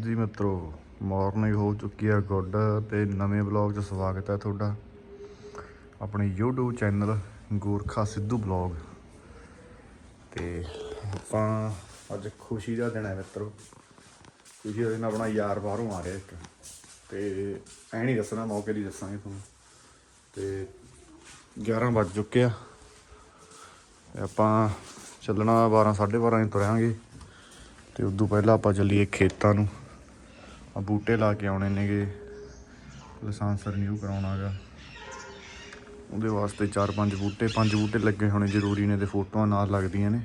ਜੀ ਮਿੱਤਰੋ, ਮਾਰਨਿੰਗ ਹੋ ਚੁੱਕੀ ਆ ਗੁੱਡ ਤੇ ਨਵੇਂ ਵਲੌਗ 'ਚ ਸਵਾਗਤ ਹੈ ਤੁਹਾਡਾ। ਆਪਣੇ YouTube channel Gorkha Sidhu vlog. ਤੇ ਆਪਾਂ ਅੱਜ ਖੁਸ਼ੀ ਦਾ ਦਿਨ ਹੈ ਮਿੱਤਰੋ। ਖੁਸ਼ੀ ਦਾ ਦਿਨ ਆਪਣਾ ਯਾਰ ਬਾਹਰੋਂ ਆ ਰਿਹਾ ਇੱਕ। ਤੇ ਐ ਨਹੀਂ ਦੱਸਣਾ, ਮੌਕੇ ਦੀ ਦੱਸਾਂਗੇ ਤੁਹਾਨੂੰ। ਤੇ 11 ਵੱਜ ਚੁੱਕੇ ਆ। ਆਪਾਂ ਚੱਲਣਾ 12 12:30 ਵਜੇ ਤੁਰਾਂਗੇ। ਤੇ ਉਦੋਂ ਪਹਿਲਾਂ ਆਪਾਂ ਚੱਲੀਏ ਖੇਤਾਂ ਨੂੰ। ਆ ਬੂਟੇ ਲਾ ਕੇ ਆਉਣੇ ਨੇਗੇ। ਲਾਇਸੈਂਸ ਰਿਨਿਊ ਕਰਾਉਣਾਗਾ ਉਹਦੇ ਵਾਸਤੇ ਚਾਰ ਪੰਜ ਬੂਟੇ ਪੰਜ ਬੂਟੇ ਲੱਗੇ ਹੋਣੇ ਜ਼ਰੂਰੀ ਨੇ ਤੇ ਫੋਟੋਆਂ ਨਾਲ ਲੱਗਦੀਆਂ ਨੇ।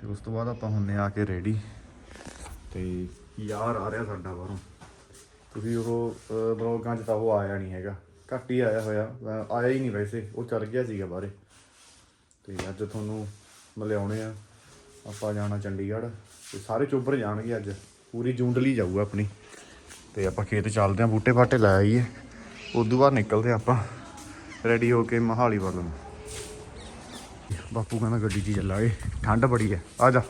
ਤੇ ਉਸ ਤੋਂ ਬਾਅਦ ਆਪਾਂ ਹੁੰਨੇ ਆ ਕੇ ਰੈਡੀ ਤੇ ਯਾਰ ਆ ਰਿਹਾ ਸਾਡਾ ਬਾਹਰੋਂ। ਤੁਸੀਂ ਉਹ ਬਲੌਗਾਂ 'ਚ ਤਾਂ ਉਹ ਆਇਆ ਨਹੀਂ ਹੈਗਾ। ਘੱਟ ਹੀ ਆਇਆ ਹੋਇਆ। ਆਇਆ ਹੀ ਨਹੀਂ ਵੈਸੇ। ਉਹ ਚੱਲ ਗਿਆ ਸੀਗਾ ਬਾਹਰੇ। ਤੇ ਅੱਜ ਤੁਹਾਨੂੰ ਮਿਲਿਆਉਣੇ ਆ। ਆਪਾਂ ਜਾਣਾ ਚੰਡੀਗੜ੍ਹ। ਤੇ ਸਾਰੇ ਚੋਬਰ ਜਾਣਗੇ ਅੱਜ। ਪੂਰੀ ਜੁੰਡਲੀ ਜਾਊਗਾ ਆਪਣੀ। ਤੇ ਆਪਾਂ ਖੇਤ ਚੱਲਦੇ ਆਂ ਬੂਟੇ ਬਾਟੇ ਲੈ ਆਈਏ। ਉਦੋਂ ਬਾਅਦ ਨਿਕਲਦੇ ਆਪਾਂ ਰੈਡੀ ਹੋ ਕੇ ਮਹਾਲੀ ਵੱਲ ਨੂੰ। ਬਾਪੂ ਕਹਿੰਦਾ ਗੱਡੀ 'ਚ ਚੱਲਾਂਗੇ ਠੰਡ ਬੜੀ ਹੈ ਆ ਜਾ।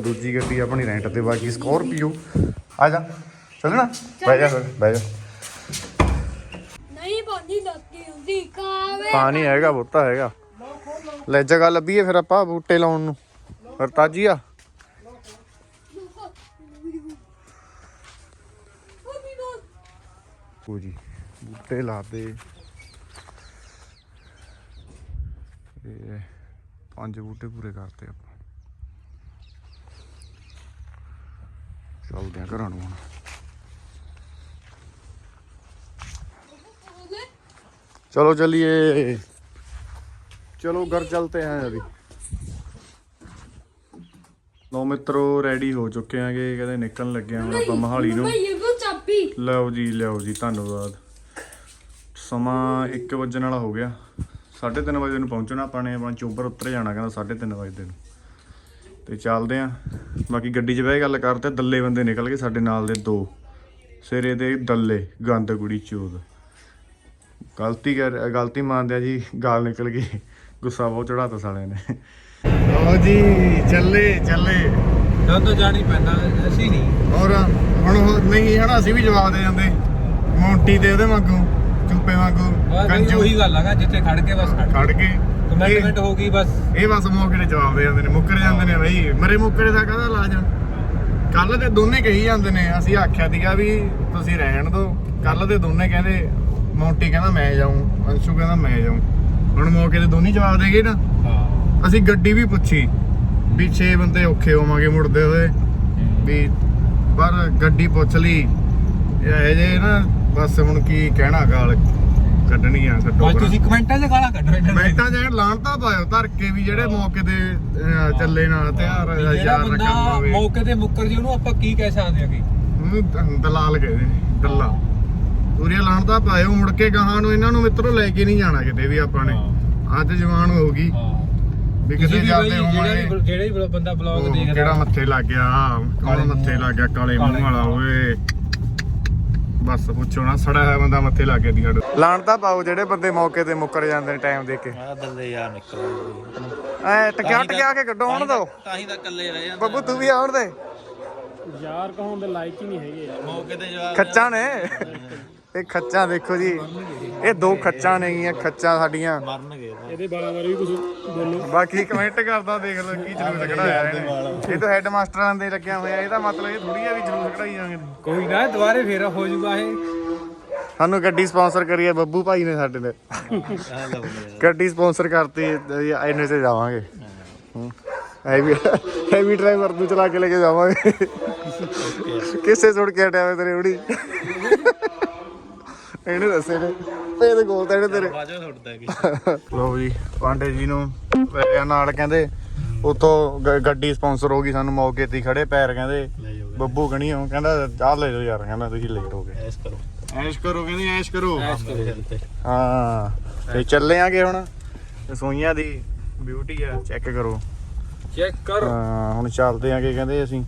ਦੂਜੀ ਗੱਡੀ ਆਪਣੀ ਰੈਂਟ ਤੇ ਬਾਕੀ ਸਕੋਰਪੀਓ ਆ ਜਾ। ਚੱਲਣਾ? ਬਹਿ ਜਾ ਫਿਰ ਬਹਿ ਜਾ। ਨਹੀਂ ਪਾਣੀ ਲੱਗੀ ਹੁੰਦੀ ਕਾਵੇ ਪਾਣੀ ਹੈਗਾ ਬੋਤਾ ਹੈਗਾ। ਲੈ ਜਗ੍ਹਾ ਲੱਭੀਏ ਫਿਰ ਆਪਾਂ ਬੂਟੇ ਲਾਉਣ ਨੂੰ। ਫਿਰ ਤਾਜੀ ਆ ਕੋ ਜੀ ਬੂਟੇ ਲਾਦੇ ਇਹ ਪੰਜ ਬੂਟੇ ਪੂਰੇ ਕਰਤੇ ਆਪਾਂ ਚੱਲਦੇ ਆ ਘਰਾਂ ਨੂੰ ਹੁਣ चलो चलिए चलो घर चलते हैं अभी ਲੋ ਮਿੱਤਰੋ ਰੈਡੀ ਹੋ ਚੁੱਕੇ ਆਂਗੇ ਕਹਿੰਦੇ ਨਿਕਲਣ ਲੱਗੇ ਆਂ ਹੁਣ ਆਪਾਂ ਮਹਾਲੀ ਨੂੰ ਭਈਏ ਕੋ ਚਾਬੀ ਲਓ ਜੀ ਲਿਓ ਜੀ ਧੰਨਵਾਦ। ਸਮਾਂ 1 ਵਜਣ ਵਾਲਾ ਹੋ ਗਿਆ। 3:30 ਵਜੇ ਨੂੰ ਪਹੁੰਚਣਾ ਆਪਾਂ ਨੇ ਆਪਣਾ ਚੋਬਰ ਉੱਤਰ ਜਾਣਾ ਕਹਿੰਦਾ 3:30 ਵਜੇ ਨੂੰ। ਤੇ ਚੱਲਦੇ ਆਂ। ਬਾਕੀ ਗੱਡੀ 'ਚ ਬਹਿ ਗੱਲ ਕਰਦੇ ਦੱਲੇ ਬੰਦੇ ਨਿਕਲ ਗਏ ਸਾਡੇ ਨਾਲ ਦੇ ਦੋ। ਸਿਰੇ ਦੇ ਦੱਲੇ ਗੰਦ ਕੁੜੀ ਚੋਦ। ਗਲਤੀ ਕਰ ਗਲਤੀ ਮੰਨਦੇ ਆ ਜੀ ਗਾਲ ਨਿਕਲ ਗਈ। ਗੁੱਸਾ ਬਹੁਤ ਚੜਾਤਾ ਸਾਲਿਆਂ ਨੇ। ਲਓ ਜੀ ਚੱਲੇ ਚੱਲੇ। ਤਾਂ ਜਾਣੀ ਪੈਂਦਾ ਅਸੀਂ ਨਹੀਂ। ਔਰ ਹੁਣ ਉਹ ਨਹੀਂ ਹਨਾ ਅਸੀਂ ਵੀ ਜਵਾਬ ਦੇ ਜਾਂਦੇ ਮੌਂਟੀ ਤੇ ਉਹਦੇ ਵਾਂਗੂ ਚੁੱਪੇ ਵਾਂਗੂ ਕੰਜੂ ਉਹੀ ਗੱਲ ਹੈਗਾ ਜਿੱਥੇ ਖੜ ਕੇ ਬਸ ਖੜ ਖੜ ਕੇ ਕਮੈਂਟਮੈਂਟ ਇਹ- ਹੋ ਗਈ ਬਸ। ਇਹ ਬਸ ਮੌਕੇ ਤੇ ਜਵਾਬ ਦੇ ਜਾਂਦੇ ਨੇ ਮੁੱਕਰ ਜਾਂਦੇ ਨੇ ਬਈ। ਮਰੇ ਮੁੱਕਰੇ ਦਾ ਕਾਹਦਾ ਇਲਾਜ ਕੱਲ ਤੇ ਦੋਨੇ ਕਹੀ ਜਾਂਦੇ ਨੇ ਅਸੀਂ ਆਖਿਆ ਸੀਗਾ ਵੀ ਤੁਸੀਂ ਰਹਿਣ ਦਿਓ ਕੱਲ ਤੇ ਦੋਨੇ ਕਹਿੰਦੇ ਮੌਂਟੀ ਕਹਿੰਦਾ ਮੈਂ ਜਾਊਂ ਅੰਸ਼ੂ ਕਹਿੰਦਾ ਮੈਂ ਜਾਊਂ। ਹੁਣ ਮੌਕੇ ਤੇ ਦੋਨੇ ਜਵਾਬ ਦੇ ਗਏ ਨਾ। ਹਾਂ। ਅਸੀਂ ਗੱਡੀ ਵੀ ਪੁੱਛੀ ਵੀ 6 ਬੰਦੇ ਔਖੇ ਹੋਵਾਂਗੇ ਮੁੜਦੇ ਹੋਏ ਵੀ ਪਰ ਗੱਡੀ ਪੁੱਛ ਲਈ। ਇਹ ਜੇ ਨਾ ਬਸ ਹੁਣ ਕੀ ਕਹਿਣਾ ਗਾਲ ਕੱਢਣੀ ਆ ਕੱਢੋ ਬਸ ਤੁਸੀਂ ਕਮੈਂਟਾਂ 'ਚ ਗਾਲਾਂ ਕੱਢ ਰਹੇ ਮੈਂ ਤਾਂ ਜੇ ਲਾਣਤਾ ਪਾਇਓ ਧਰ ਕੇ ਵੀ ਜਿਹੜੇ ਮੌਕੇ ਤੇ ਅਹ, ਚੱਲੇ ਨਾ ਹਥਿਆਰ ਜਿਹੜਾ ਯਾਰ ਬੰਦਾ ਹੋਵੇ ਮੌਕੇ ਤੇ ਮੁੱਕਰ ਜੀ ਉਹਨੂੰ ਆਪਾਂ ਕੀ ਕਹਿ ਸਕਦੇ ਹਾਂਗੇ ਉਹਨੂੰ ਦ- ਦਲਾਲ ਕਹਿੰਦੇ ਨੇ ਦੱਲਾ ਪੂਰੀਆਂ ਲਾਣਤਾ ਪਾਇਓ ਮੁੜ ਕੇ ਗਾਹਾਂ ਨੂੰ ਇਹਨਾਂ ਨੂੰ ਮਿੱਤਰੋ ਲੈ ਕੇ ਨਹੀਂ ਜਾਣਾ ਕਿਤੇ ਵੀ ਆਪਾਂ ਨੇ। ਅੱਜ ਜਵਾਨ ਹੋ ਗਈ। ਹਾਂ। ਵੀ ਕਿਤੇ ਜਾਂਦੇ ਹੋਵਾਂਗੇ ਵੀ ਜਿਹੜੇ ਵੀ ਬੰਦਾ ਬਲੌਗ ਦੇਖਦਾ। ਕਿਹੜਾ ਮੱਥੇ ਲੱਗ ਗਿਆ? ਕੌਣ ਕਾਲੇ ਮੱਥੇ ਮੂੰਹ ਲੱਗ ਗਿਆ? ਕਾਲੇ ਕਾਲੇ ਮੂੰਹ ਵਾਲਾ ਓਏ। ਬਸ ਪੁੱਛੋ ਨਾ ਸੜਾ ਹੋਇਆ ਬੰਦਾ ਮੱਥੇ ਲੱਗ ਗਿਆ ਦੀ ਸਾਡੇ ਲਾਣਤਾ ਪਾਓ ਜਿਹੜੇ ਬੰਦੇ ਮੌਕੇ ਤੇ ਮੁੱਕਰ ਜਾਂਦੇ ਨੇ ਟਾਈਮ ਦੇ ਕੇ। ਆ ਦੱਲੇ ਯਾਰ ਨਿਕਲ ਐ ਟਕਿਆ ਟਕਿਆ ਕੇ ਕੱਢੋ ਆਉਣ ਦੋ। ਤਾਂ ਹੀ ਤਾਂ ਇਕੱਲੇ ਰਹਿ ਜਾਂਦੇ ਬੱਬੂ ਤੂੰ ਵੀ ਆਉਣ ਦੇ। ਯਾਰ ਕਹਾਉਣ ਦੇ ਲਾਇਕ ਹੀ ਨਹੀਂ ਹੈਗੇ। ਯਾਰ ਮੌਕੇ ਤੇ ਜਵਾਬ ਖੱਚਾਂ ਨੇ। ਇਹ ਖੱਚਾਂ ਦੇਖੋ ਜੀ। ਇਹ ਦੋ ਖੱਚਾਂ ਨੇਗੀਆਂ ਖੱਚਾਂ ਸਾਡੀਆਂ। ਮਰਨਗੇ। ਇਹਦੇ ਬਾਲਾਂ ਬਾਰੇ ਵੀ ਕੁਝ ਬੋਲੋ। ਬਾਕੀ ਕਮੈਂਟ ਕਰਦਾ ਦੇਖ ਲਓ ਕੀ ਜਲੂਸ ਕਢਾਇਆ ਇਹਨੇ। ਇਹ ਤਾਂ ਹੈੱਡ ਮਾਸਟਰਾਂ ਦੇ ਲੱਗਿਆ ਹੋਇਆ ਇਹਦਾ ਮਤਲਬ ਇਹ ਥੋੜੀ ਆ ਵੀ ਜਲੂਸ ਕਢਾਈ ਜਾਂਗੇ ਕੋਈ ਨਾ ਦੁਬਾਰੇ ਫੇਰ ਹੋ ਜਾਊਗਾ ਇਹ। ਸਾਨੂੰ ਗੱਡੀ ਸਪਾਂਸਰ ਕਰੀ ਹੈ ਬੱਬੂ ਭਾਈ ਨੇ ਸਾਡੇ ਨੇ ਗੱਡੀ ਸਪਾਂਸਰ ਕਰਤੀ ਐਨੇ ਤੇ ਜਾਵਾਂਗੇ। ਹੈਵੀ ਹੈਵੀ ਡਰਾਈਵਰ ਨੂੰ ਚਲਾ ਕੇ ਲੈ ਕੇ ਜਾਵਾਂਗੇ। ਕਿਸੇ ਸੁਣ ਕੇ ਹਟਿਆ ਤੇਰੇ ਉੜੀ। ਇਹਨੇ ਦੱਸੇ ਨੇ। ਪੇਦ ਗੋਲ ਤੇ ਤੇਰੇ। ਕੀ। ਲੋ ਜੀ ਪਾਂਡੇ ਜੀ ਨੂੰ ਪੈਰਿਆਂ ਨਾਲ ਕਹਿੰਦੇ ਉਤੋਂ ਗੱਡੀ ਸਪਾਂਸਰ ਹੋ ਗਈ ਸਾਨੂੰ ਮੌਕੇ ਤੇ ਹੀ ਖੜੇ ਪੈਰ ਕਹਿੰਦੇ ਬੱਬੂ ਗਣੀ ਹੋ ਕਹਿੰਦਾ ਚਾਹ ਲੈ ਜਾਓ ਯਾਰ ਕਹਿੰਦਾ ਤੁਸੀਂ ਲੇਟ ਹੋ ਗਏ। ਐਸ ਕਰੋ। ਐਸ਼ ਕਰੋ ਕਹਿੰਦੇ ਐਸ਼ ਕਰੋ। ਹਾਂ ਤੇ ਚੱਲੇ ਆਂਗੇ ਹੁਣ। ਰਸੋਈਆਂ ਦੀ ਬਿਊਟੀ ਆ ਚੈੱਕ ਕਰੋ। ਚੈੱਕ ਕਰ। ਹਾਂ ਹੁਣ ਚੱਲਦੇ ਆਂਗੇ ਕਹਿੰਦੇ ਅਸੀਂ।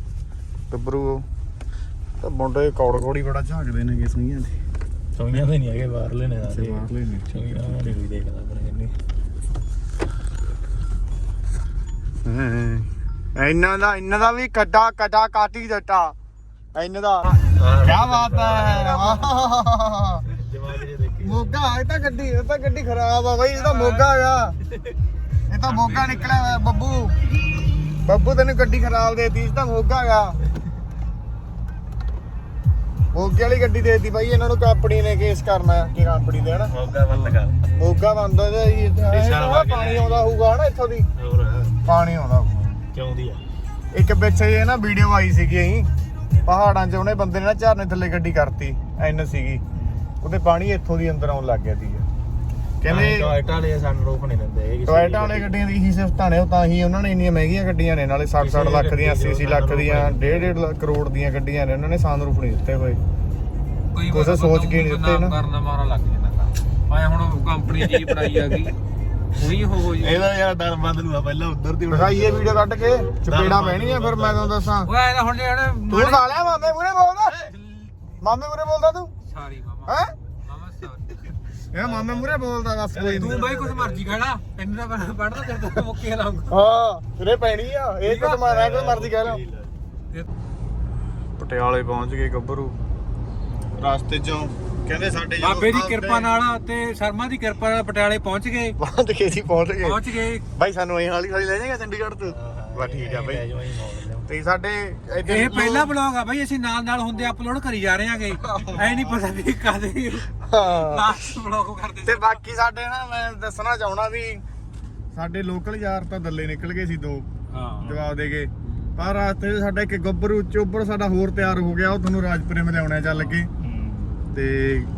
ਗੱਭਰੂ। ਤਾਂ ਮੁੰਡੇ ਕੌੜ ਕੌੜੀ ਬੜਾ ਝਾਕਦੇ ਨੇਗੇ ਸੋਈਆਂ ਦੇ। ਸੋਈਆਂ ਤੇ ਨਹੀਂ ਹੈਗੇ ਬਾਹਰ ਲੈਣੇ ਦਾ ਤੇ ਬਾਹਰਲੇ ਨੇ ਸੋਈਆਂ ਨਹੀਂ ਕੋਈ ਦੇਖਦਾ ਆਪਣੇ ਕੰਨੀ। ਹਾਂ ਇਹਨਾਂ ਦਾ ਇਹਨਾਂ ਦਾ ਵੀ ਕੱਡਾ ਕੱਡਾ ਕਾਟੀ ਜੱਟਾ ਇੰਨੇ ਦਾ। ਕੀ ਬਾਤ ਹੈ। ਦੇਖੀ। ਮੋਗਾ ਇਹ ਤਾਂ ਗੱਡੀ ਇਹ ਤਾਂ ਗੱਡੀ ਖਰਾਬ ਆ ਬਾਈ ਇਹ ਤਾਂ ਮੋਗਾ ਹੈਗਾ ਇਹ ਤਾਂ ਮੋਗਾ ਨਿਕਲਿਆ ਹੋਇਆ ਬੱਬੂ। ਬੱਬੂ ਤੈਨੂੰ ਗੱਡੀ ਖਰਾਬ ਦੇਤੀ ਇਹ ਤਾਂ ਮੋਗਾ ਹੈਗਾ ਮੋਗੇ ਵਾਲੀ ਗੱਡੀ ਦੇਤੀ ਬਾਈ ਇਹਨਾਂ ਨੂੰ ਕੰਪਨੀ ਨੇ ਕੇਸ ਕਰਨਾ ਹੈ ਕਿ ਕੰਪਨੀ ਦੇ ਹਨਾ? ਮੌਕਾ ਬੰਦ ਕਰ। ਮੋਗਾ ਬੰਦ ਹੋ ਜਾ ਜੀ ਇੱਥੇ ਇਹ ਪਾਣੀ ਆਉਂਦਾ ਹੋਊਗਾ ਹਨਾ ਇੱਥੋਂ ਦੀ? ਪਾਣੀ ਆਉਂਦਾ ਹੋਊਗਾ। ਕਿਉਂ ਦੀ ਆ? ਇੱਕ ਪਿੱਛੇ ਜੇ ਨਾ ਵੀਡੀਓ ਆਈ ਸੀਗੀ ਅਹੀਂ ਪਹਾੜਾਂ 'ਚ ਉਹਨੇ ਬੰਦੇ ਨੇ ਨਾ ਝਰਨੇ ਥੱਲੇ ਗੱਡੀ ਕਰਤੀ ਐਨ ਸੀਗੀ। ਉਹਦੇ ਪਾਣੀ ਇੱਥੋਂ ਦੀ ਅੰਦਰ ਆਉਣ ਲੱਗ ਗਿਆ ਸੀ ਕਹਿੰਦੇ ਟੋਇਟਾ ਵਾਲੇ ਸਾਨੂੰ ਰੋਕ ਨਹੀਂ ਦਿੰਦੇ ਇਹ ਕਿਸੇ ਟੋਇਟਾ ਵਾਲੇ ਗੱਡੀਆਂ ਦੀ ਹੀ ਸਿਫਤਾਂ ਨੇ ਉਹ ਤਾਂ ਹੀ ਉਹਨਾਂ ਨੇ ਇੰਨੀਆਂ ਮਹਿੰਗੀਆਂ ਗੱਡੀਆਂ ਨੇ ਨਾਲੇ 60 60 ਲੱਖ ਦੀਆਂ 80 80 ਲੱਖ ਦੀਆਂ 1.5 1.5 ਕਰੋੜ ਦੀਆਂ ਗੱਡੀਆਂ ਨੇ ਉਹਨਾਂ ਨੇ ਸਾਨਰੂਫ ਨਹੀਂ ਦਿੱਤੇ ਹੋਏ। ਬੰਦਾ ਸੋਚ ਕੇ ਨਹੀਂ ਦਿੱਤੇ ਨਾ। ਕਰਨਾ ਮਾਰਾ ਲੱਗ ਜਾਂਦਾ ਆਏ ਹੁਣ ਕੰਪਨੀ ਜੀ ਬਣਾਈ ਆ ਗਈ ਉਹੀ ਹੋ ਹੋ ਜੀ ਇਹਦਾ ਯਾਰ ਦਰ ਬੰਦ ਨੂੰ ਆ ਪਹਿਲਾਂ ਉਧਰ ਦੀ ਦਿਖਾਈਏ ਵੀਡੀਓ ਕੱਢ ਕੇ ਚਪੇੜਾ ਪੈਣੀਆਂ ਫਿਰ ਮੈਂ ਤੁਹਾਨੂੰ ਦੱਸਾਂ। ਨਾ ਹੁਣ ਜਿਹੜੇ ਤੂੰ ਸਾਲਿਆ ਮਾਮੇ ਮੂਰੇ ਬੋਲਦਾ। ਮਾਮੇ ਮੂਰੇ ਬੋਲਦਾ ਤੂੰ। ਸਾਰੀ ਮਾਮਾ। ਹੈ? ਇਹ ਮਾਮੇ ਮੂਰੇ ਬੋਲਦਾ ਬਸ ਕੋਈ ਤੂੰ ਬਾਈ ਕੁਝ ਮਰਜ਼ੀ ਕਹਿਣਾ ਇੰਨਾ ਪੜਦਾ ਕਰਦਾ ਮੁੱਕੇ ਲਾਉਂਗਾ ਹਾਂ ਤੇਰੇ ਪੈਣੀ ਆ ਇਹ ਤਾਂ ਮਾਰਾ ਕੋਈ ਮਰਜ਼ੀ ਕਹਿ ਲਓ ਪਟਿਆਲੇ ਪਹੁੰਚ ਗਏ ਗੱਭਰੂ। ਰਸਤੇ ਚੋਂ ਕਹਿੰਦੇ ਸਾਡੇ ਜਦੋਂ ਬਾਬੇ ਦੀ ਕਿਰਪਾ ਨਾਲ ਤੇ ਸ਼ਰਮਾ ਦੀ ਕਿਰਪਾ ਨਾਲ ਪਟਿਆਲੇ ਪਹੁੰਚ ਗਏ। ਪਹੁੰਚ ਗਏ ਸੀ ਪਹੁੰਚ ਗਏ। ਪਹੁੰਚ ਗਏ। ਬਾਈ ਸਾਨੂੰ ਇਹ ਹਾਲੀ ਹਾਲੀ ਲੈ ਜਾਏਗਾ ਚੰਡੀਗੜ੍ਹ ਤੋਂ? ਬਸ ਠੀਕ ਆ ਬਾਈ। ਤੇ ਸਾਡੇ ਇੱਥੇ ਇਹ ਪਹਿਲਾ ਬਲੌਗ ਆ ਬਾਈ ਅਸੀਂ ਨਾਲ ਨਾਲ ਹੁੰਦੇ ਅਪਲੋਡ ਕਰੀ ਜਾ ਰਹੇ ਆਂਗੇ ਐ ਨਹੀਂ ਪਤਾ ਵੀ ਕਦੇ ਹਾਂ। ਲਾਸਟ ਬਲੌਗ ਕਰਦੇ ਤੇ ਬਾਕੀ ਸਾਡੇ ਨਾ ਮੈਂ ਦੱਸਣਾ ਚਾਹਣਾ ਵੀ ਸਾਡੇ ਲੋਕਲ ਯਾਰ ਤਾਂ ਦੱਲੇ ਨਿਕਲ ਗਏ ਸੀ ਦੋ ਹਾਂ। ਜਵਾਬ ਦੇ ਗਏ ਪਰ ਰਾਸਤੇ ਸਾਡਾ ਇੱਕ ਗੱਭਰੂ ਚੋਬਰ ਸਾਡਾ ਹੋਰ ਤਿਆਰ ਹੋ ਗਿਆ ਉਹ ਤੁਹਾਨੂੰ ਰਾਜਪੁਰੇ ਮੈਂ ਲਿਆਉਣਾ ਚੱਲ ਕੇ। ਤੇ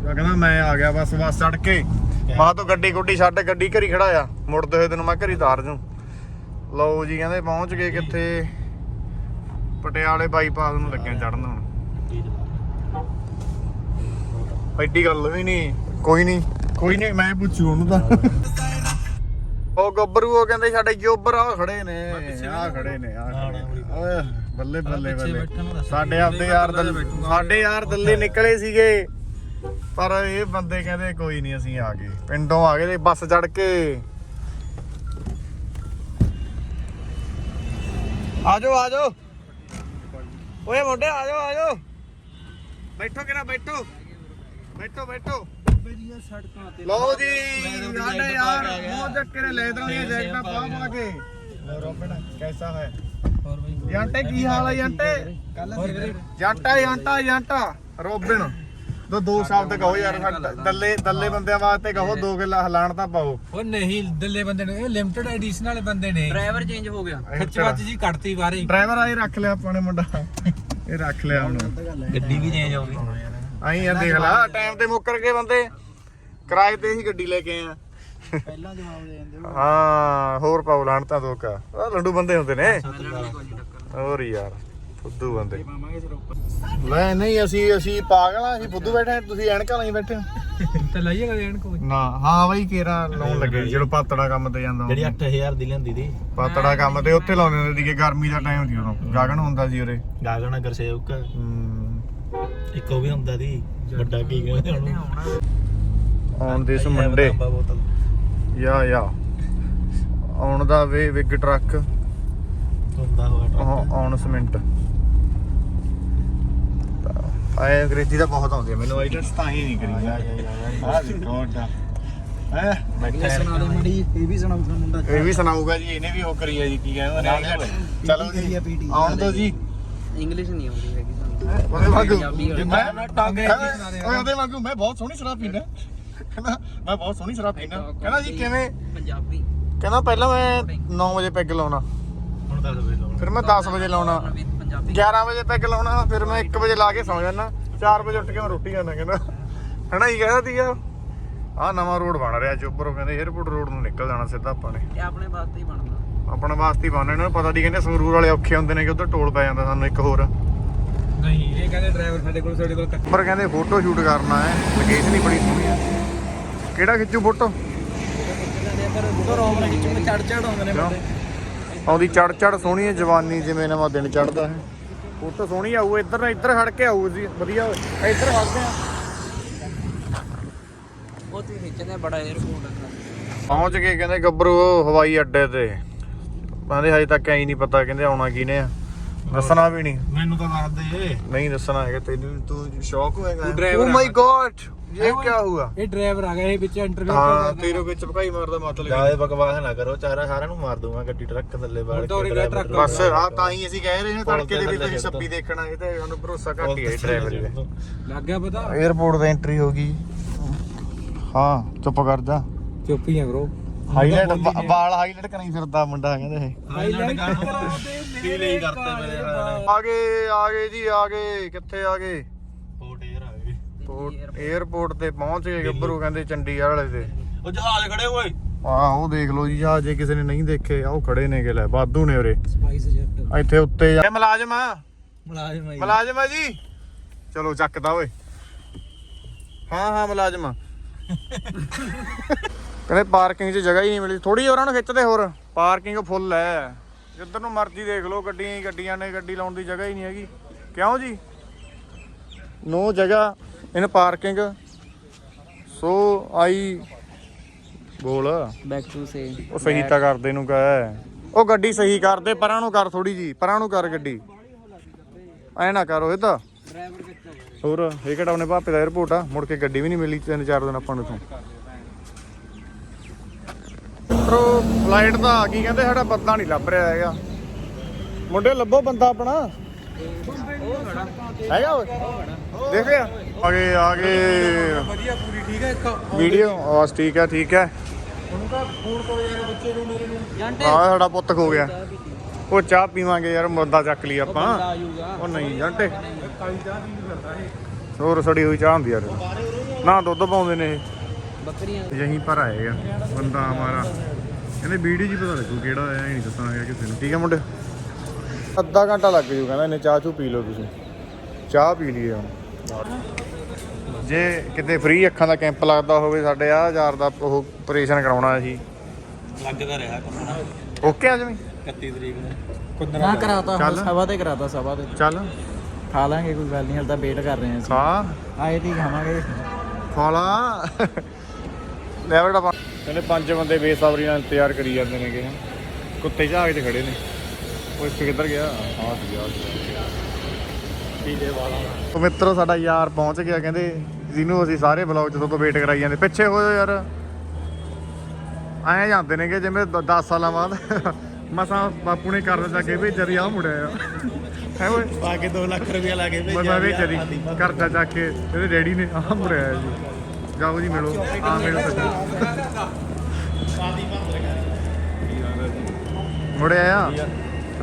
ਕਹਿੰਦਾ ਮੈਂ ਆ ਗਿਆ ਬਸ ਬੱਸ ਚੜ ਕੇ। ਮਾਂ ਤੋਂ ਗੱਡੀ ਗੁੱਡੀ ਛੱਡ ਗੱਡੀ ਘਰੀ ਖੜਾ ਆ ਮੁੜਦੇ ਹੋਏ ਤੈਨੂੰ ਮੈਂ ਘਰੀ ਤਾਰ ਜੂ ਲਓ ਜੀ ਕਹਿੰਦੇ ਪਹੁੰਚ ਗਏ ਕਿੱਥੇ? ਪਟਿਆਲੇ ਬਾਈਪਾਸ ਨੂੰ ਲੱਗਿਆ ਚੜਨ ਹੁਣ ਐਡੀ ਗੱਲ ਵੀ ਨਹੀਂ ਕੋਈ ਨਹੀਂ ਕੋਈ ਨਹੀਂ ਮੈਂ ਪੁੱਛੂ ਉਹਨੂੰ ਤਾਂ। ਉਹ ਗੱਭਰੂ ਉਹ ਕਹਿੰਦੇ ਸਾਡੇ ਜੋਬਰ ਆ ਖੜੇ ਨੇ ਆ ਖੜੇ ਨੇ ਆ ਖੜੇ ਨੇ। ਓਏ ਬੱਲੇ ਬੱਲੇ ਬੱਲੇ। ਸਾਡੇ ਆਪਦੇ ਯਾਰ ਦੱਲੇ ਸਾਡੇ ਯਾਰ ਦੱਲੇ ਨਿਕਲੇ ਸੀਗੇ। ਪਰ ਇਹ ਬੰਦੇ ਕਹਿੰਦੇ ਕੋਈ ਨਹੀਂ ਅਸੀਂ ਆ ਗਏ। ਪਿੰਡੋਂ ਆ ਗਏ ਤੇ ਬੱਸ ਚੜ ਕੇ। ਆਜੋ ਆਜੋ ਓਏ ਮੁੰਡੇ ਆਜੋ ਆਜੋ ਬੈਠੋ ਕਿਰਾ ਬੈਠੋ। ਬੈਠੋ ਬੈਠੋ। ਲਓ ਜੀ ਸਾਡੇ ਯਾਰ ਬਹੁਤ ਜੱਕੇ ਨੇ ਲੈ ਦਣੀਆਂ ਜੈਕਟਾਂ ਪਾ ਪਾ ਕੇ। ਕੈਸਾ ਹੈ? ਯਾਂਟੇ ਕੀ ਹਾਲ ਹੈ ਯਾਂਟੇ ਜੰਟਾ ਜੰਟਾ ਜੰਟਾ ਰੋਬਨ। ਦੋ ਦੋ ਸ਼ਬਦ ਕਹੋ ਯਾਰ ਦੱਲੇ ਦੱਲੇ ਬੰਦਿਆਂ ਵਾਸਤੇ ਕਹੋ ਦੋ ਗੱਲਾਂ ਹਲਾਣ ਤਾਂ ਪਾਓ। ਉਹ ਨਹੀਂ ਦਿੱਲੇ ਬੰਦੇ ਨੇ ਇਹ ਲਿਮਟਿਡ ਐਡੀਸ਼ਨ ਵਾਲੇ ਬੰਦੇ ਨੇ। ਡਰਾਈਵਰ ਚੇਂਜ ਹੋ ਗਿਆ। ਖੱਚ ਵੱਜ ਜੀ ਕੱਢਤੀ ਬਾਰੇ ਡਰਾਈਵਰ ਆਏ ਰੱਖ ਲਿਆ ਆਪਾਂ ਨੇ ਮੁੰਡਾ। ਇਹ ਰੱਖ ਲਿਆ ਹੁਣ ਗੱਡੀ ਵੀ ਚੇਂਜ ਹੋ ਗਈ। ਆਈ ਆ ਦੇਖ ਲਾ ਟਾਈਮ ਤੇ ਮੁੱਕਰ ਗਏ ਬੰਦੇ। ਕਿਰਾਏ ਤੇ ਹੀ ਗੱਡੀ ਲੈ ਕੇ ਆਏ ਆ। ਪਹਿਲਾਂ ਜਵਾਬ ਦੇ ਜਾਂਦੇ ਹਾਂ ਹੋਰ ਪਾਉ ਲਾਣ ਤਾਂ ਦੋਕਾ ਆ ਲੰਡੂ ਬੰਦੇ ਹੁੰਦੇ ਨੇ। ਹੋਰ ਯਾਰ। ਫੁੱਦੂ ਬੰਦੇ। ਲੈ ਨਹੀਂ ਅਸੀਂ ਅਸੀਂ ਪਾਗਲ ਆ ਅਸੀਂ ਫੁੱਦੂ ਬੈਠੇ ਆ, ਤੁਸੀਂ ਐਨਕਾਂ ਲਾਈ ਬੈਠੇ ਹੋ। ਤੇ ਲਾਈਏ ਕਦੇ ਐਨ ਕੋਈ? ਨਾ ਹਾਂ ਬਈ ਕੇਰਾ ਲਾਉਣ ਲੱਗੇ ਸੀ, ਜਦੋਂ ਪਾਤੜਾ ਕੰਮ ਤੇ ਜਾਂਦਾ ਜਿਹੜੀ 8000 ਦੀ ਲੈਂਦੀ ਦੀ। ਪਾਤੜਾ ਕੰਮ ਤੇ ਉੱਥੇ ਲਾਉਂਦੇ ਹੁੰਦੇ ਸੀਗੇ ਗਰਮੀ ਦਾ ਟਾਈਮ ਸੀ ਉਦੋਂ। ਗਗਨ ਹੁੰਦਾ ਸੀ ਉਰੇ। ਗਾਗਣਾ ਗਰਸੇਵਕ ਹਮ, ਇੱਕ ਉਹ ਵੀ ਹੁੰਦਾ ਦੀ ਵੱਡਾ ਕੀ ਕਹਿੰਦੇ ਉਹਨੂੰ? ਆਉਣ। ਦੇ ਇਸ ਮੁੰਡੇ ਡੱਬਾ ਬੋਤਲ ਯਾ ਯਾ। ਆਉਣ ਦਾ ਵੇ ਵਿਗ ਟਰੱਕ। ਹੁੰਦਾ ਹੋਇਆ ਟਰੱਕ। ਆਉਣ ਸਮਿੰਟ। ਆਏ ਅੰਗਰੇਜ਼ੀ ਤਾਂ ਬਹੁਤ ਆਉਂਦੀ ਹੈ ਮੈਨੂੰ ਆਈਲੈਟਸ ਤਾਂ ਹੀ ਨਹੀਂ ਕਰੀ। ਆ ਰਿਕਾਰਡ ਆ। ਹੈ? ਇਹ ਸੁਣਾ ਦੇ ਮੜੀ ਇਹ ਵੀ ਸੁਣਾਉਂਦਾ ਮੁੰਡਾ ਇਹ ਵੀ ਸੁਣਾਊਗਾ ਜੀ ਇਹਨੇ ਵੀ ਉਹ ਕਰੀ ਹੈ ਜੀ ਕੀ ਕਹਿੰਦੇ ਨੇ ਚਲੋ ਜੀ ਆਉਣ ਦੋ ਜੀ। ਇੰਗਲਿਸ਼ ਨਹੀਂ ਆਉਂਦੀ ਹੈਗੀ ਸਾਨੂੰ। ਉਹਦੇ ਵਾਂਗੂ। ਮੈਂ ਮੈਂ ਟਾਂਗੇ ਉਹਦੇ ਵਾਂਗੂ ਮੈਂ ਬਹੁਤ ਸੋਹਣੀ ਸ਼ਰਾਬ ਪੀਣਾ ਕਹਿੰਦਾ ਮੈਂ ਬਹੁਤ ਸੋਹਣੀ ਸ਼ਰਾਬ ਪੀਣਾ ਕਹਿੰਦਾ ਜੀ ਕਿਵੇਂ? ਪੰਜਾਬੀ। ਕਹਿੰਦਾ ਪਹਿਲਾਂ ਮੈਂ 9 ਵਜੇ ਪੈਗ ਲਾਉਣਾ। ਹੁਣ ਦੱਸ ਵੇ ਲੋ ਫਿਰ ਮੈਂ 10 ਵਜੇ ਲਾਉਣਾ। ਪੰਜਾਬੀ। 11 ਵਜੇ ਪੈਗ ਲਾਉਣਾ ਫਿਰ ਮੈਂ 1 ਵਜੇ ਲਾ ਕੇ ਸੌਂ ਜਾਣਾ 4 ਵਜੇ ਉੱਠ ਕੇ ਮੈਂ ਰੋਟੀ ਖਾਣਾ ਕਹਿੰਦਾ। ਹਨਾ ਹੀ ਕਹਿੰਦਾ ਸੀਗਾ ਆ। ਨਵਾਂ ਰੋਡ ਬਣ ਰਿਹਾ ਚੋਬਰੋਂ ਕਹਿੰਦੇ 에어ਪੋਰਟ ਰੋਡ ਨੂੰ ਨਿਕਲ ਜਾਣਾ ਸਿੱਧਾ ਆਪਾਂ ਨੇ। ਇਹ ਆਪਣੇ ਵਾਸਤੇ ਹੀ ਬਣਦਾ। ਆਪਣੇ ਵਾਸਤੇ ਹੀ ਬਣਨਾ ਇਹਨਾਂ ਨੂੰ ਪਤਾ ਨਹੀਂ ਕਹਿੰਦੇ ਸੰਗਰੂਰ ਵਾਲੇ ਔਖੇ ਹੁੰਦੇ ਨੇ ਕਿ ਉੱਧਰ ਟੋਲ ਪੈ ਜਾਂਦਾ ਸਾਨੂੰ ਇੱਕ ਹੋਰ। ਨਹੀਂ ਇਹ ਕਹਿੰਦੇ ਡਰਾਈਵਰ ਸਾਡੇ ਕੋਲ ਸਾਡੇ ਕੋਲ ਪਰ ਕਹਿੰਦੇ ਫੋਟੋ ਸ਼ੂਟ ਕਰਨਾ ਹੈ ਲੋਕੇਸ਼ਨ ਹੀ ਬੜੀ ਸੋਹਣੀ ਹੈ। ਕਿਹੜਾ ਖਿੱਚੂ ਫੋਟੋ ਪਰ ਉਧਰ ਰੋਮ ਨਾਲ ਖਿੱਚੂ ਚੜ ਚੜ ਆਉਂਦੇ ਨੇ ਬੰਦੇ। ਆਉਂਦੀ ਚੜ ਚੜ ਸੋਹਣੀ ਹੈ ਜਵਾਨੀ ਜਿਵੇਂ ਨਵਾਂ ਦਿਨ ਚੜਦਾ ਹੈ। ਫੋਟੋ ਸੋਹਣੀ ਆਊ ਇੱਧਰ ਨਾ ਇੱਧਰ ਹੜ ਕੇ ਆਊ ਜੀ ਵਧੀਆ ਇੱਧਰ ਹੜਦੇ ਆ। ਉਹ ਤੇ ਬੜਾ 에어ਪੋਰਟ ਪਹੁੰਚ ਗਏ ਕਹਿੰਦੇ ਗੱਭਰੂ ਹਵਾਈ ਅੱਡੇ ਤੇ। ਕਹਿੰਦੇ ਹਜੇ ਤੱਕ ਐਂ ਨਹੀਂ ਪਤਾ ਕਹਿੰਦੇ ਆਉਣਾ ਕਿਨੇ ਆ। ਦੱਸਣਾ ਵੀ ਨਹੀਂ। ਮੈਨੂੰ ਤਾਂ ਦੱਸ ਦੇ ਨਹੀਂ ਦੱਸਣਾ ਹੈਗਾ ਤੈਨੂੰ ਤੂੰ ਸ਼ੌਕ ਹੋਏਗਾ। ਓ ਮਾਈ ਗੋਡ ये क्या हुआ ਇਹ ਡਰਾਈਵਰ ਆ ਗਿਆ ਇਹ ਵਿੱਚ ਹਾਂ, ਇੰਟਰਵਿਊ ਤੇਰੇ ਵਿੱਚ ਭਕਾਈ ਮਾਰਦਾ ਮਤ ਲੈ ਜ਼ਿਆਦਾ ਬਕਵਾਸ ਨਾ ਕਰੋ ਚਾਰਾ ਸਾਰਿਆਂ ਨੂੰ ਮਾਰ ਦੂੰਗਾ ਗੱਡੀ ਟਰੱਕ ਥੱਲੇ ਵਾਲ ਕੇ ਡਰਾਈਵਰ ਨੂੰ। ਬਸ ਆ ਤਾਂ ਹੀ ਅਸੀਂ ਕਹਿ ਰਹੇ ਨੇ ਤੜਕੇ ਦੇ ਵੀ ਤੁਸੀਂ ਸੱਬੀ ਦੇਖਣਾ ਇਹ ਤੇ ਸਾਨੂੰ ਭਰੋਸਾ ਘੱਟ ਹੀ ਹੈ ਡਰਾਈਵਰ ਤੇ। ਲੱਗ ਗਿਆ ਪਤਾ? 에어ਪੋਰਟ ਤੇ ਐਂਟਰੀ ਹੋ ਗਈ। ਹਾਂ ਚੁੱਪ ਕਰ ਜਾ। ਚੁੱਪ ਹੀ ਆ bro ਹਾਈਲਾਈਟ ਵਾਲ ਹਾਈਲਾਈਟ ਕਰੀ ਫਿਰਦਾ ਮੁੰਡਾ ਕਹਿੰਦੇ ਇਹ। ਹਾਈਲਾਈਟ ਕਰਦੇ ਮੇਰੇ ਆ ਗਏ ਆ ਗਏ ਜੀ ਆ ਗਏ। ਕਿੱਥੇ ਆ ਗਏ? 에어ਪੋਰਟ ਤੇ ਪਹੁੰਚ ਗਏ ਗੱਭਰੂ ਕਹਿੰਦੇ ਚੰਡੀਗੜ੍ਹ ਵਾਲੇ ਤੇ। ਉਹ ਜਹਾਜ਼ ਖੜੇ ਓਏ। ਆਹ ਉਹ ਦੇਖ ਲਓ ਜੀ ਜਹਾਜ਼ ਜੇ ਕਿਸੇ ਨੇ ਨਹੀਂ ਦੇਖੇ ਆ ਉਹ ਖੜੇ ਨੇ ਲੈ ਵਾਧੂ ਨੇ ਉਰੇ। ਸਪਾਈਸ ਜੈਟ ਇੱਥੇ ਉੱਤੇ ਇਹ ਮੁਲਾਜ਼ਮ ਆ। ਮੁਲਾਜ਼ਮ ਆਈ ਮੁਲਾਜ਼ਮ ਆ ਜੀ। ਚਲੋ ਚੱਕਦਾ ਓਏ। ਹਾਂ ਹਾਂ ਮੁਲਾਜ਼ਮ ਆ। ਕਹਿੰਦੇ ਪਾਰਕਿੰਗ 'ਚ ਜਗ੍ਹਾ ਹੀ ਨਹੀਂ ਮਿਲੀ। ਥੋੜੀ ਉਹਨਾਂ ਨੂੰ ਖਿੱਚਦੇ ਹੋਰ। ਪਾਰਕਿੰਗ ਫੁੱਲ ਹੈ ਜਿੱਧਰ ਨੂੰ ਮਰਜ਼ੀ ਦੇਖ ਲਓ ਗੱਡੀਆਂ ਹੀ ਗੱਡੀਆਂ ਨੇ ਗੱਡੀ ਲਾਉਣ ਦੀ ਜਗ੍ਹਾ ਹੀ ਨਹੀਂ ਹੈਗੀ। ਕਿਉਂ ਜੀ? ਨੋ ਜਗ੍ਹਾ। ਇਨ ਪਾਰਕਿੰਗ। ਸੋ ਆਈ ਬੋਲ। ਬੈਕ ਟੂ ਸੇ ਉਹ ਸਹੀ ਤਾਂ ਕਰਦੇ ਨੂੰ ਕਹੇ। ਉਹ ਗੱਡੀ ਸਹੀ ਕਰਦੇ ਪਰਾਂ ਨੂੰ ਕਰ ਥੋੜੀ ਜੀ ਪਰਾਂ ਨੂੰ ਕਰ ਗੱਡੀ। ਐ ਨਾ ਕਰੋ ਇਹ ਤਾਂ। ਡਰਾਈਵਰ ਕਿੱਥੇ ਹੋਰ ਇਹ ਕਿਹੜਾ ਉਹਨੇ ਭਾਪੇ ਦਾ 에어ਪੋਰਟ ਆ? ਮੁੜ ਕੇ ਗੱਡੀ ਵੀ ਨਹੀਂ ਮਿਲੀ ਤਿੰਨ ਚਾਰ ਦਿਨ ਆਪਾਂ ਨੂੰ ਤੋਂ ਪ੍ਰੋ ਫਲਾਈਟ ਦਾ ਗਈ ਕਹਿੰਦੇ ਸਾਡਾ ਬੰਦਾ ਨਹੀਂ ਲੱਭ ਰਿਹਾ ਹੈਗਾ। ਮੁੰਡੇ ਲੱਭੋ ਬੰਦਾ ਆਪਣਾ। ਹੈਗਾ ਓਏ? ਦੇਖਿਆ ਆ। ਗਏ ਆ ਗਏ ਵਧੀਆ ਪੂਰੀ ਠੀਕ ਹੈ ਇੱਕ ਵੀਡੀਓ ਆਵਾਜ਼ ਠੀਕ ਹੈ ਠੀਕ ਹੈ। ਉਹਨੂੰ ਤਾਂ ਫੋਨ ਕਰੋ ਯਾਰ ਬੱਚੇ ਨੂੰ ਮੇਰੇ ਨੂੰ। ਜੰਟੇ ਆ ਸਾਡਾ ਪੁੱਤ ਖੋ ਗਿਆ। ਉਹ ਚਾਹ ਪੀਵਾਂਗੇ ਯਾਰ ਮੁੱਦਾ ਚੱਕ ਲਈ ਆਪਾਂ। ਆ ਉਹ ਨਹੀਂ ਜੰਟੇ ਕਾਲੀ ਚਾਹ ਪੀ ਨਹੀਂ ਕਰਦਾ ਇਹ। ਹੋਰ ਸੜੀ ਹੋਈ ਚਾਹ ਹੁੰਦੀ ਯਾਰ। ਨਾ ਦੁੱਧ ਪਾਉਂਦੇ ਨੇ ਇਹ। ਬੱਕਰੀਆਂ। ਯਹੀਂ ਪਰ ਆਏਗਾ ਬੰਦਾ ਹਮਾਰਾ ਕਹਿੰਦੇ ਵੀਡੀਓ ਜੀ ਪਤਾ ਲੱਗੂ ਕਿਹੜਾ ਆਇਆ ਇਹ ਨਹੀਂ ਦੱਸਣਾ ਹੈਗਾ ਕਿਸੇ ਨੂੰ। ਠੀਕ ਹੈ ਮੁੰਡੇ? ਅੱਧਾ ਘੰਟਾ ਲੱਗ ਜੂ ਕਹਿੰਦਾ ਇਹਨੇ ਚਾਹ ਚੂ ਪੀ ਲਓ ਤੁਸੀਂ। ਚਾਹ ਪੀ ਲਈਏ ਹੁਣ। ਜੇ ਕਿਤੇ ਫ੍ਰੀ ਅੱਖਾਂ ਦਾ ਕੈਂਪ ਲੱਗਦਾ ਹੋਵੇ ਸਾਡੇ ਆ ਹਜ਼ਾਰ ਦਾ ਉਹ ਆਪਰੇਸ਼ਨ ਕਰਾਉਣਾ ਸੀ ਲੱਗਦਾ ਰਿਹਾ ਕੰਮਣਾ ਓਕੇ ਆ ਜਮੀ? 31 ਤਰੀਕ ਨੂੰ। ਨਾ ਕਰਾਤਾ। ਹੁਣ ਸਭਾ ਤੇ ਕਰਾਤਾ ਸਭਾ ਤੇ। ਚੱਲ। ਖਾ ਲਾਂਗੇ ਕੋਈ ਗੱਲ ਨਹੀਂ ਹਲ ਤਾਂ ਵੇਟ ਕਰ ਰਹੇ ਹਾਂ ਅਸੀਂ। ਖਾ। ਆਏ ਤੀ ਖਾਵਾਂਗੇ। ਫਾਲਾ ਲੈ ਬੇਟਾ ਪਾ- ਕਹਿੰਦੇ ਪੰਜ ਬੰਦੇ ਬੇਸਬਰੀ ਨਾਲ ਇੰਤਜ਼ਾਰ ਕਰੀ ਜਾਂਦੇ ਨੇਗੇ। ਕੁੱਤੇ ਝਾਗ 'ਚ ਖੜੇ ਨੇ। ਉਹ ਇੱਕ ਕਿੱਧਰ ਗਿਆ? ਆ ਸੀ। ਵਾਲਾ। ਉਹ ਮਿੱਤਰੋ ਸਾਡਾ ਯਾਰ ਪਹੁੰਚ ਗਿਆ ਕਹਿੰਦੇ ਜਿਹਨੂੰ ਅਸੀਂ ਸਾਰੇ ਵਲੌਗ 'ਚ ਤੋਂ ਵੇਟ ਕਰਾਈ ਜਾਂਦੇ। ਪਿੱਛੇ ਹੋਇਓ ਯਾਰ। ਐਂ ਜਾਂਦੇ ਨੇਗੇ ਜਿਵੇਂ 10 ਸਾਲਾਂ ਬਾਅਦ। ਮਸਾਂ ਬਾਪੂ ਨੇ ਕਰ ਦਿੱਤਾ ਕਿ ਵੀ ਆ ਮੁੜਿਆ ਆ। ਹੈ ਓਏ? ਪਾ ਕੇ 2 ਲੱਖ ਰੁਪਇਆ ਲਾ ਕੇ ਮਸਾਂ ਭੇਜਿਆ ਦੀ ਕਰਦਾ ਜਾ ਕੇ ਇਹਦੇ ਡੈਡੀ ਨੇ ਆ ਮੁੜਿਆ ਜੀ। ਜਾਓ ਜੀ ਮਿਲੋ। ਆ ਮਿਲੋ ਸੱਜਣ ਮੁੜਿਆ ਆ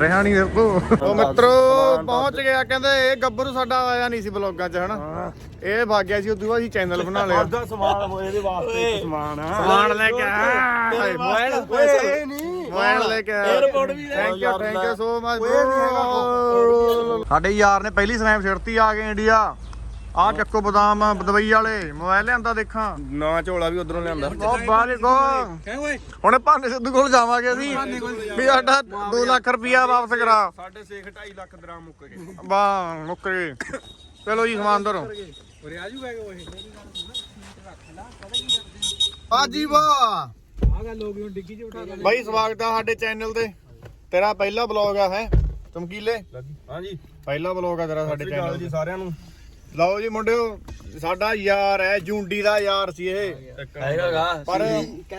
ਰਿਹਾ ਨਹੀਂ ਫਿਰ ਤੋਂ ਉਹ ਮਿੱਤਰੋ ਪਹੁੰਚ ਗਿਆ ਕਹਿੰਦੇ ਇਹ ਗੱਭਰੂ ਸਾਡਾ ਆਇਆ ਨਹੀਂ ਸੀ ਬਲੌਗਾਂ 'ਚ ਹਨਾ? ਇਹ ਭਾਗ ਗਿਆ ਸੀ ਉਦੋਂ ਬਾਅਦ ਅਸੀਂ ਚੈਨਲ ਬਣਾ ਲਿਆ। ਉਹਦਾ ਸਮਾਨ ਇਹਦੇ ਵਾਸਤੇ ਸਮਾਨ ਆ। ਸਮਾਨ ਲੈ ਕੇ ਆਇਆ ਮੋਬਾਈਲ। ਪੈਸੇ ਨਹੀਂ। ਮੋਬਾਈਲ ਲੈ ਕੇ ਆਇਆ airport we thank you thank you so much ਸਾਡੇ ਯਾਰ ਨੇ ਪਹਿਲੀ ਸਨੈਪ ਛਿੜਤੀ ਆ ਗਏ ਇੰਡੀਆ ਆ ਚੱਕੋ ਬਦਾਮ ਦੁਬਈ ਵਾਲੇ ਮੋਬਾਈਲ ਲਿਆਂਦਾ ਦੇਖਾਂ। ਨਾ ਝੋਲਾ ਵੀ ਉਧਰੋਂ ਲਿਆਂਦਾ। ਉਹ ਬਾਲੇ ਕੋ। ਕਹਿ ਓਏ? ਹੁਣ ਭਾਨੇ ਸਿੱਧੂ ਕੋਲ ਜਾਵਾਂਗੇ ਅਸੀਂ ਵੀ ਸਾਡਾ 2 ਲੱਖ ਰੁਪਿਆ ਵਾਪਸ ਕਰਾ। ਸਾਡੇ ਸੇਖ 2.5 ਲੱਖ ਦਰਾਮ ਮੁੱਕ ਗਏ। ਵਾਹ ਮੁੱਕ ਗਏ। ਚਲੋ ਜੀ ਸਮਾਨ ਧਰੋ। ਉਰੇ ਆ ਜੂਗਾ ਉਹ ਬਾਜੀ ਵਾਹ। ਆ ਗੱਲ ਹੋ ਗਈ ਹੁਣ ਡਿੱਗੀ ਚ ਉਠਾ ਕੇ। ਬਾਈ ਸਵਾਗਤ ਆ ਸਾਡੇ ਚੈਨਲ ਤੇ। ਤੇਰਾ ਪਹਿਲਾ ਬਲੌਗ ਆ ਹੈ ਚਮਕੀਲੇ? ਹਾਂਜੀ। ਪਹਿਲਾ ਬਲੌਗ ਆ ਤੇਰਾ ਸਾਡੇ ਚੈਨਲ ਜੀ ਸਾਰਿਆਂ ਨੂੰ। ਲਓ ਜੀ ਮੁੰਡਿਓ ਸਾਡਾ ਯਾਰ ਹੈ ਜੂੰਡੀ ਦਾ ਯਾਰ ਸੀ ਇਹ। ਹੈਗਾਗਾ ਪਰ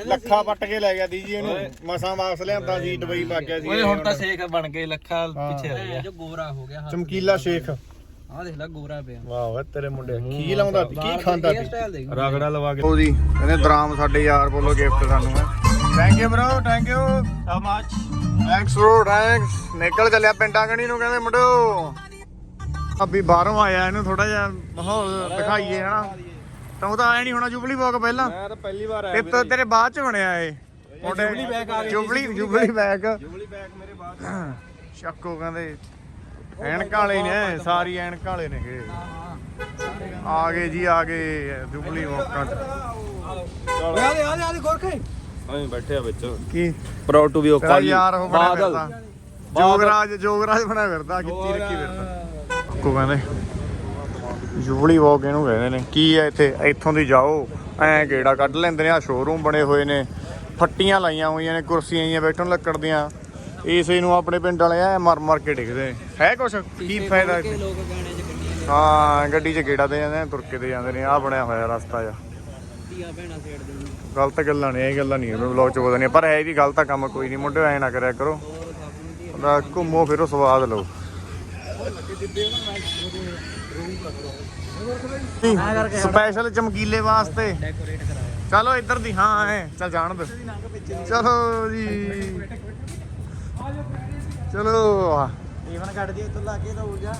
ਲੱਖਾ ਪੱਟ ਕੇ ਲੈ ਗਿਆ ਦੀ ਜੀ ਇਹਨੂੰ ਮਸਾਂ ਵਾਪਸ ਲਿਆਂਦਾ ਸੀ ਦੁਬਈ ਵਗ ਗਿਆ ਸੀ। ਓਏ ਹੁਣ ਤਾਂ ਸੇਖ ਬਣ ਗਏ ਲੱਖਾਂ ਪਿੱਛੇ ਹੋ ਗਿਆ। ਜੋ ਗੋਰਾ ਹੋ ਗਿਆ ਚਮਕੀਲਾ ਸ਼ੇਖ। ਆਹ ਦੇਖ ਲੈ ਗੋਰਾ ਪਿਆ। ਵਾਹ ਓਏ ਤੇਰੇ ਮੁੰਡੇ ਕੀ ਲਾਉਂਦਾ ਸੀ ਕੀ ਖਾਂਦਾ ਸੀ ਰਗੜਾ ਲਵਾ ਕੇ। ਉਹ ਜੀ ਕਹਿੰਦੇ ਦਰਾਮ ਸਾਡੇ ਯਾਰ ਵੱਲੋਂ ਗਿਫਟ ਸਾਨੂੰ ਹੈ। Thank you bro thank you how much thanks bro thanks ਨਿਕਲ ਚੱਲਿਆ ਪਿੰਡਾਂ ਕਣੀ ਨੂੰ ਕਹਿੰਦੇ ਮੁੰਡਿਓ। ਅਭੀ ਬਾਹਰੋਂ ਆਇਆ ਇਹਨੂੰ ਥੋੜਾ ਜਿਹਾ ਮਾਹੌਲ ਦਿਖਾਈਏ ਹਨਾ? ਤਾਂ ਉਹ ਤਾਂ ਆਇਆ ਨਹੀਂ ਹੋਣਾ ਜੁਬਲੀ ਬੌਕ ਪਹਿਲਾਂ। ਮੈਂ ਤਾਂ ਪਹਿਲੀ ਵਾਰ ਤੇ ਤਾਂ ਤੇਰੇ ਬਾਅਦ ਚ ਬਣਿਆ ਇਹ। ਜੁਬਲੀ ਬੈਕ ਆ ਗਈ। Jubilee Jubilee back Jubilee bag ਮੇਰੇ ਬਾਅਦ ਚੱਕੋ ਕਹਿੰਦੇ ਐਨਕਾਂ ਵਾਲੇ ਨੇ ਸਾਰੀ ਐਨਕਾਂ ਵਾਲੇ ਨੇਗੇ ਆ ਗਏ ਜੀ ਆ ਗਏ ਜੁਬਲੀ ਬੌਕਾਂ ਚ ਓਏ ਆ ਦੇ ਆ ਦੇ ਆ ਦੇ ਗੋਰਖੇ। ਅਸੀਂ ਬੈਠੇ ਆ ਵਿੱਚ। ਕੀ? ਪ੍ਰਾਊਡ ਟੂ ਬੀ ਯਾਰ ਉਹ ਬਣਾ ਫਿਰਦਾ। ਜੋਗਰਾਜ ਜੋਗਰਾਜ ਬਣਾ ਫਿਰਦਾ ਕਿੱਤੀ ਰੱਖੀ ਫਿਰਦਾ। ਕੋ ਕਹਿੰਦੇ। ਜੁਬਲੀ ਵਾਕ ਇਹਨੂੰ ਕਹਿੰਦੇ ਨੇ ਕੀ ਹੈ ਇੱਥੇ? ਇੱਥੋਂ ਦੀ ਜਾਓ। ਐਂ ਕਿਹੜਾ ਕੱਢ ਲੈਂਦੇ ਨੇ ਆ ਸ਼ੋਰੂਮ ਬਣੇ ਹੋਏ ਨੇ। ਫੱਟੀਆਂ ਲਾਈਆਂ ਹੋਈਆਂ ਨੇ ਕੁਰਸੀਆਂ ਜੀਆਂ ਬੈਠਣ ਲੱਕੜ ਦੀਆਂ। ਇਸੇ ਨੂੰ ਆਪਣੇ ਪਿੰਡ ਵਾਲੇ ਆ ਮਰ ਮਰ ਕੇ ਡਿੱਗਦੇ ਨੇ। ਹੈ ਕੁਛ? ਕੀ ਫਾਇਦਾ ਕਿ ਲੋਕ ਗਾਣੇ ਚ ਗੱਡੀਆਂ ਹਾਂ ਗੱਡੀ 'ਚ ਗੇੜਾ ਦੇ ਜਾਂਦੇ ਨੇ ਤੁਰ ਕੇ ਦੇ ਜਾਂਦੇ ਨੇ। ਆ ਬਣਿਆ ਹੋਇਆ ਰਸਤਾ ਆ ਗਲਤ ਗੱਲਾਂ ਨੇ ਇਹ ਗੱਲਾਂ ਨਹੀਂ ਬਲੌਗ ਚ ਬੋਲਣੀਆਂ ਪਰ ਹੈ ਵੀ ਗਲਤ ਕੰਮ ਕੋਈ ਨਹੀਂ ਮੁੰਡੇ ਐ ਨਾ ਕਰਿਆ ਕਰੋ। ਉਹਦਾ ਘੁੰਮੋ ਫਿਰੋ ਸਵਾਦ ਲਓ। ਸਪੈਸ਼ਲ ਚਮਕੀਲੇ ਵਾਸਤੇ। ਡੈਕੋਰੇਟ ਕਰਾਇਆ ਚਲੋ ਇੱਧਰ ਦੀ ਹਾਂ ਐ ਚਲ ਜਾਣ ਦੋ। ਚਲੋ ਜੀ। ਚਲੋ। ਈਵਨ ਕੱਢ ਦੀ ਇੱਥੋਂ ਲਾ ਕੇ ਹੋ ਜਾ।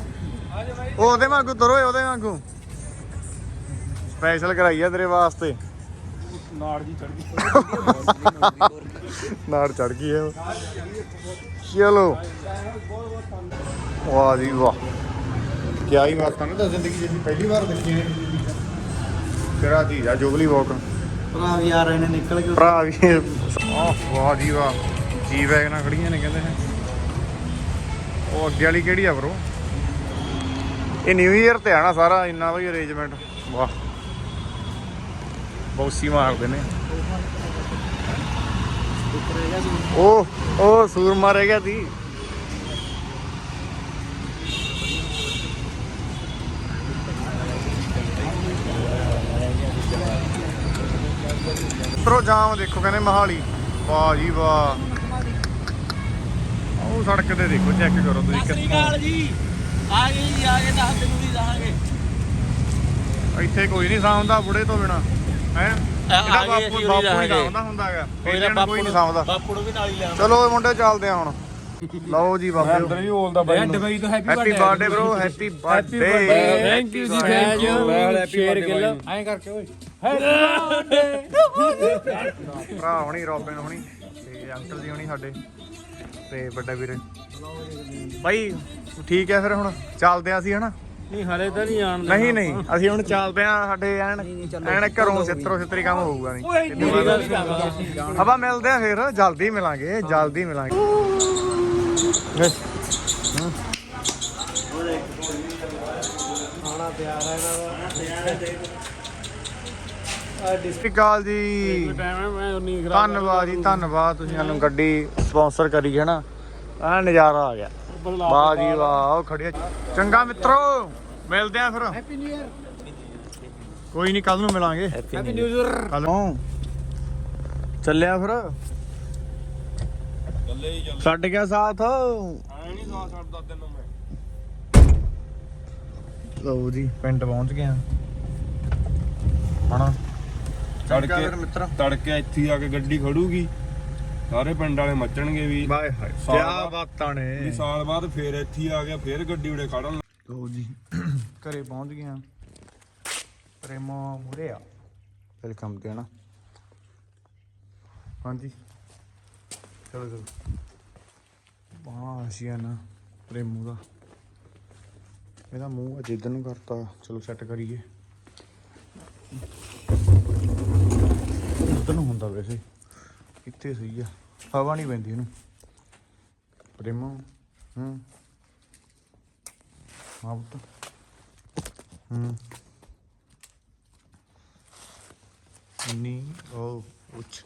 ਉਹ ਉਹਦੇ ਵਾਂਗੂ ਤੁਰੋ ਉਹਦੇ ਵਾਂਗੂ। ਸਪੈਸ਼ਲ ਕਰਾਈ ਆ ਤੇਰੇ ਵਾਸਤੇ। ਨਾੜ ਜੀ ਚੜ ਗਈ। ਨਾੜ ਚੜ ਗਈ ਹੈ। ਚਲੋ। ਵਾਹ ਜੀ ਵਾਹ। ਕੀ ਹੀ ਬਾਤਾਂ ਨੇ ਤਾਂ ਜ਼ਿੰਦਗੀ ਜਿਹੜੀ ਪਹਿਲੀ ਵਾਰ ਦੇਖੀ ਨੇ ਤੇਰਾ ਜੀ ਆ ਜੁਬਲੀ ਵਾਕ ਭਰਾ ਯਾਰ ਇਹਨੇ ਨਿਕਲ ਕੇ ਭਰਾ ਵੀ ਆਹ ਵਾਹ ਜੀ ਵਾਹ। ਜੀ ਵੈਗਨਾਂ ਖੜੀਆਂ ਨੇ ਕਹਿੰਦੇ ਨੇ। ਉਹ ਅੱਗੇ ਵਾਲੀ ਕਿਹੜੀ ਆ ਬਰੋ ਇਹ ਨਿਊ ਇਅਰ ਤੇ ਆਣਾ ਸਾਰਾ ਇੰਨਾ ਬਈ ਅਰੇਂਜਮੈਂਟ ਵਾਹ। ਬੌਸੀ ਮਾਰਦੇ ਨੇ। ਉਹ ਉਹ ਸੂਰ ਮਾਰੇ ਗਿਆ ਸੀ। ਤਰੋ ਜਾਮ ਦੇਖੋ ਕਹਿੰਦੇ ਮਹਾਲੀ। ਵਾਹ ਜੀ ਵਾਹ। ਉਹ ਸੜਕ ਤੇ ਦੇਖੋ ਚੈੱਕ ਕਰੋ ਤੁਸੀਂ ਕਿੱਥੋਂ। ਜੀ। ਆ ਗਏ ਜੀ ਆ ਗਏ ਦੱਸ ਦਿਨ ਵੀ ਜਾਵਾਂਗੇ ਇੱਥੇ ਕੋਈ ਨਹੀਂ ਸਾਂਭਦਾ ਬੁੜੇ ਤੋਂ ਬਿਨਾ ਹੈ? ਆ ਗਏ ਬਾਪੂ ਅਸੀਂ ਬਾਪੂ ਹੁੰਦਾ ਹੈਗਾ। ਕੋਈ ਇਹਨਾਂ ਨਾ ਨੂੰ ਕੋਈ ਨਹੀਂ ਸਾਂਭਦਾ। ਬਾਪੂ ਨੂੰ ਵੀ ਨਾਲ ਹੀ ਲਿਆ ਚਲੋ ਇਹ ਮੁੰਡੇ ਚੱਲਦੇ ਆ ਹੁਣ। ਲਓ ਜੀ ਬਾਬੇ ਅੰਦਰ ਵੀ ਬੋਲਦਾ ਬਾਈ ਨੂੰ। ਦੁਬਈ ਤੋਂ happy happy birthday bro happy birthday thank you ਜੀ ਥੈਂਕ ਯੂ ਸ਼ੇਰ ਗਿੱਲ ਐਂ ਕਰਕੇ ਓਏ। ਭਰਾ ਹੋਣੀ ਰੋਬਿਨ ਹੋਣੀ ਤੇ ਅੰਕਲ ਜੀ ਹੋਣੀ ਸਾਡੇ ਤੇ ਵੱਡਾ ਵੀਰੇ। ਬਾਈ ਠੀਕ ਹੈ ਫਿਰ ਹੁਣ। ਚੱਲਦੇ ਆ ਅਸੀਂ ਹਨਾ? ਨਹੀਂ ਹਲੇ ਤਾਂ ਨਹੀਂ ਆਣ ਨਹੀਂ ਨਹੀਂ ਅਸੀਂ ਹੁਣ ਚੱਲਦੇ ਆ ਸਾਡੇ ਐਨ ਐਨ ਘਰੋਂ ਸਿੱਤਰੋ ਸਿੱਤਰੀ ਕੰਮ ਹੋਊਗਾ ਨਹੀਂ। ਆਪਾਂ ਮਿਲਦੇ ਆ ਫਿਰ ਜਲਦੀ ਮਿਲਾਂਗੇ ਜਲਦੀ ਮਿਲਾਂਗੇ। ਖਾਣਾ ਪਿਆਰ ਹੈ ਇਹਨਾਂ ਦਾ। ਜੀ। ਧੰਨਵਾਦ ਜੀ ਧੰਨਵਾਦ। ਤੁਸੀਂ ਸਾਨੂੰ ਗੱਡੀ ਸਪਾਂਸਰ ਕਰੀ ਹੈ ਨਾ। ਆ ਨਜ਼ਾਰਾ ਆ ਗਿਆ। ਵਾਹ ਜੀ ਵਾਹ ਉਹ ਖੜਿਆ ਚੰਗਾ ਮਿੱਤਰੋ ਮਿਲਦੇ ਆ ਫਿਰ। ਹੈਪੀ ਨਿਊ ਇਅਰ ਕੋਈ ਨਹੀਂ ਕੱਲ ਨੂੰ ਮਿਲਾਂਗੇ। ਹੈਪੀ ਨਿਊ ਇਅਰ ਕੱਲ ਨੂੰ। ਚੱਲਿਆ ਫਿਰ। ਚੱਲੇ ਹੀ ਚੱਲੇ। ਛੱਡ ਗਿਆ ਸਾਥ। ਐ ਨਹੀਂ ਸਾਹ ਛੱਡਦਾ ਤੈਨੂੰ ਮੈਂ। ਲਓ ਜੀ ਪਿੰਡ ਪਹੁੰਚ ਗਏ ਆ। ਹਣਾ। ਮਿੱਤਰ। ਤੜਕੇ ਇੱਥੇ ਆ ਕੇ ਗੱਡੀ ਖੜੂਗੀ। ਸਾਰੇ ਪਿੰਡ ਵਾਲੇ ਮੱਚਣਗੇ ਵੀ। ਬਾਏ ਹਾਏ ਸਾਲ ਕੀ ਬਾਅਦ- ਬਾਤਾਂ ਨੇ। ਵੀ ਸਾਲ ਬਾਅਦ ਫੇਰ ਇੱਥੇ ਹੀ ਆ ਗਿਆ ਫੇਰ ਗੱਡੀ ਉੜੇ ਖੜਨ ਲਓ ਜੀ ਘਰੇ ਪਹੁੰਚ ਗਏ ਆ ਪ੍ਰੇਮੋ ਮੁਰੇ ਆ ਵੈਲਕਮ ਤੇ ਨਾ ਹਾਂਜੀ। ਚਲੋ ਚਲੋ। ਬਾਹ ਆਸ਼ੀਆਨਾ ਪ੍ਰੇਮੋ ਦਾ। ਇਹਦਾ ਮੂੰਹ ਅਜੇ ਇਧਰ ਨੂੰ ਕਰਤਾ। ਚਲੋ ਸੈੱਟ ਕਰੀਏ। ਉਧਰ ਨੂੰ ਹੁੰਦਾ ਵੈਸੇ। ਕਿੱਥੇ ਸਹੀ ਆ? ਹਵਾ ਨਹੀਂ ਪੈਂਦੀ ਇਹਨੂੰ। ਪ੍ਰੇਮੋ ਹੂੰ। ਹਾਂ ਹੂੰ। ਨੀ ਉਹ ਉੱਚ।